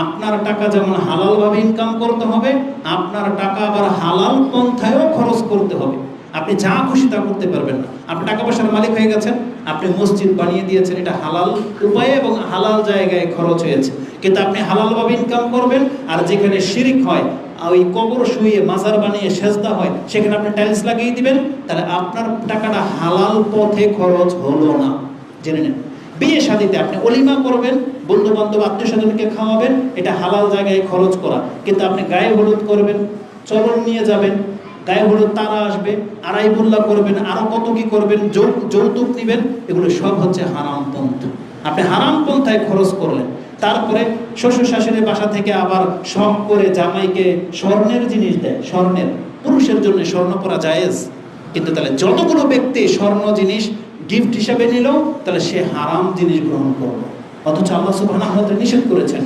আপনার টাকা যেমন হালালভাবে ইনকাম করতে হবে, আপনার টাকা আবার হালাল পন্থায়ও খরচ করতে হবে। আপনি যা খুশি তা করতে পারবেন না। আপনি টাকা পয়সার মালিক হয়ে গেছেন, আপনি মসজিদ বানিয়ে দিয়েছেন, এটা হালাল উপায়ে এবং হালাল জায়গায় খরচ হয়েছে। কিন্তু আপনি হালালভাবে ইনকাম করবেন, আর যেখানে শিরিক হয়, ওই কবর শুয়ে মাজার বানিয়ে সেজদা হয়, সেখানে আপনি টাইলস লাগিয়ে দিবেন, তাহলে আপনার টাকাটা হালাল পথে খরচ হলো না। জেনে নেন। বিয়ে শাদিতে আপনি অলিমা করবেন বন্ধু বান্ধব আত্মীয় স্বজনকে খাওয়াবেন, এটা হালাল জায়গায় খরচ করা। কিন্তু আপনি গায়ে হলুদ করবেন, চলন নিয়ে যাবেন, গায়ে হলুদ তারা আসবে, আড়াই বুল্লা করবেন, আরও কত কি করবেন যৌতুক নিবেন এগুলো সব হচ্ছে হারাম পন্থা। আপনি হারাম পন্থায় খরচ করলেন। তারপরে শ্বশুর শাশুড়ির বাসা থেকে আবার শখ করে জামাইকে স্বর্ণের জিনিস দেয়, স্বর্ণের। পুরুষের জন্য স্বর্ণ পরা জায়েজ। কিন্তু তাহলে যতগুলো ব্যক্তি স্বর্ণ জিনিস গিফট হিসাবে নিল তাহলে সে হারাম জিনিস গ্রহণ করবে। অথচ আল্লাহ সুবাহ নিষেধ করেছেন।